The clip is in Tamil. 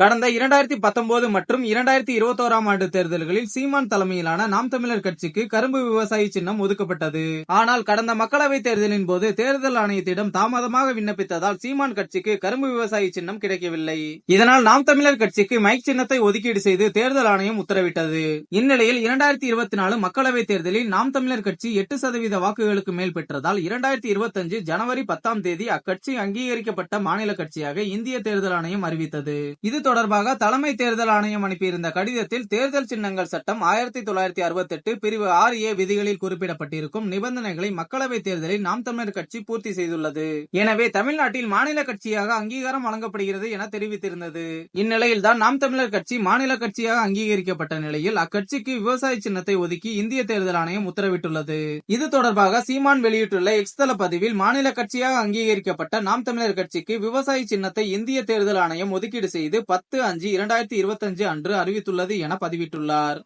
கடந்த இரண்டாயிரத்தி பத்தொன்பது மற்றும் இரண்டாயிரத்தி இருபத்தோராம் ஆண்டு தேர்தல்களில் சீமான் தலைமையிலான நாம் தமிழர் கட்சிக்கு கரும்பு விவசாயி சின்னம் ஒதுக்கப்பட்டது. ஆனால் கடந்த மக்களவைத் தேர்தலின் போது தேர்தல் ஆணையத்திடம் தாமதமாக விண்ணப்பித்ததால் சீமான் கட்சிக்கு கரும்பு விவசாயி சின்னம் கிடைக்கவில்லை. இதனால் நாம் தமிழர் கட்சிக்கு மைக் சின்னத்தை ஒதுக்கீடு செய்து தேர்தல் ஆணையம் உத்தரவிட்டது. இந்நிலையில் இரண்டாயிரத்தி இருபத்தி நாலு மக்களவைத் தேர்தலில் நாம் தமிழர் கட்சி எட்டு சதவீத வாக்குகளுக்கு மேல் பெற்றதால் இரண்டாயிரத்தி இருபத்தஞ்சு ஜனவரி பத்தாம் தேதி அக்கட்சி அங்கீகரிக்கப்பட்ட மாநில கட்சியாக இந்திய தேர்தல் ஆணையம் அறிவித்தது. இது தொடர்பாக தலைமை தேர்தல் ஆணையம் அனுப்பியிருந்த கடிதத்தில் தேர்தல் சின்னங்கள் சட்டம் ஆயிரத்தி தொள்ளாயிரத்தி அறுபத்தி எட்டு பிரிவு ஆறு ஏ விதிகளில் குறிப்பிடப்பட்டிருக்கும் நிபந்தனைகளை மக்களவைத் தேர்தலில் நாம் தமிழர் கட்சி பூர்த்தி செய்துள்ளது. எனவே தமிழ்நாட்டில் மாநில கட்சியாக அங்கீகாரம் வழங்கப்படுகிறது என தெரிவித்திருந்தது. இந்நிலையில் தான் நாம் தமிழர் கட்சி மாநில கட்சியாக அங்கீகரிக்கப்பட்ட நிலையில் அக்கட்சிக்கு விவசாய சின்னத்தை ஒதுக்கி இந்திய தேர்தல் ஆணையம் உத்தரவிட்டுள்ளது. இது தொடர்பாக சீமான் வெளியிட்டுள்ள எக்ஸ்தல பதிவில் மாநில கட்சியாக அங்கீகரிக்கப்பட்ட நாம் தமிழர் கட்சிக்கு விவசாய சின்னத்தை இந்திய தேர்தல் ஆணையம் ஒதுக்கீடு செய்து பத்து அஞ்சு இரண்டாயிரத்தி இருபத்தஞ்சு அன்று அறிவித்துள்ளது என பதிவிட்டுள்ளார்.